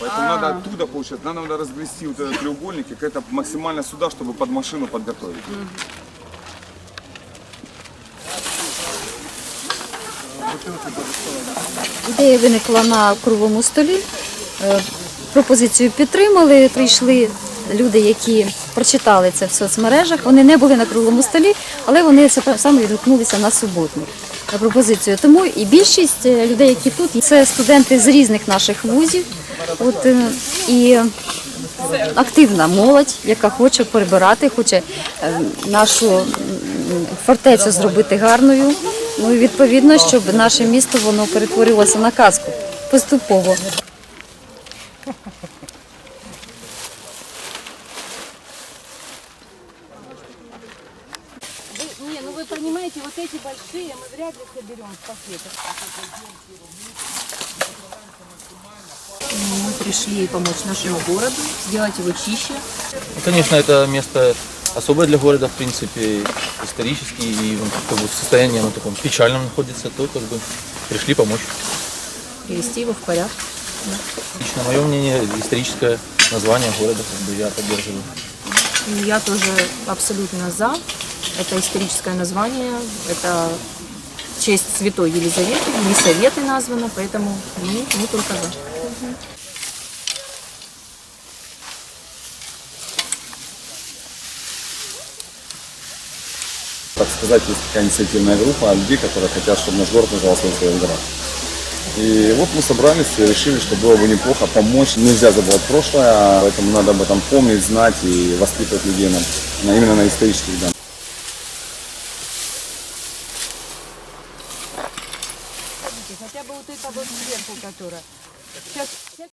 Поэтому надо оттуда получать, нам надо разгрести вот этот треугольник и это максимально сюда, чтобы под машину подготовить. Ідея виникла на круглому столі. Е, Пропозицію підтримали. Прийшли люди, які прочитали це в соцмережах. Вони не були на круглому столі, але вони сапе- саме відгукнулися на суботу на пропозицію. Тому і більшість е, людей, які тут, це студенти з різних наших вузів. От, е, і активна молодь, яка хоче прибирати, хоче е, нашу м, фортецю зробити гарною. Ну і відповідно, щоб наше місто воно перетворилося на казку поступово. Не, ну вы понимаете, вот эти большие мы вряд ли соберем в пакетах. Мы пришли помочь нашему городу, сделать его чище. Ну, Конечно, это место особое для города, в принципе, исторически, и ну, как бы в состоянии оно таком печальном находится, то как бы пришли помочь. привести его в порядок. Лично мое мнение, историческое название города как бы я поддерживаю. И я тоже абсолютно за. Это историческое название, это в честь святой Елизаветы, не советы названо, поэтому мы, мы только за. Так сказать, есть такая инициативная группа людей, которые хотят, чтобы наш город назывался Волгоград. И вот мы собрались и решили, что было бы неплохо помочь. Нельзя забывать прошлое, поэтому надо об этом помнить, знать и воспитывать людей на, на- именно на исторических данных. Хотя бы вот это вот сверху, которая. Сейчас,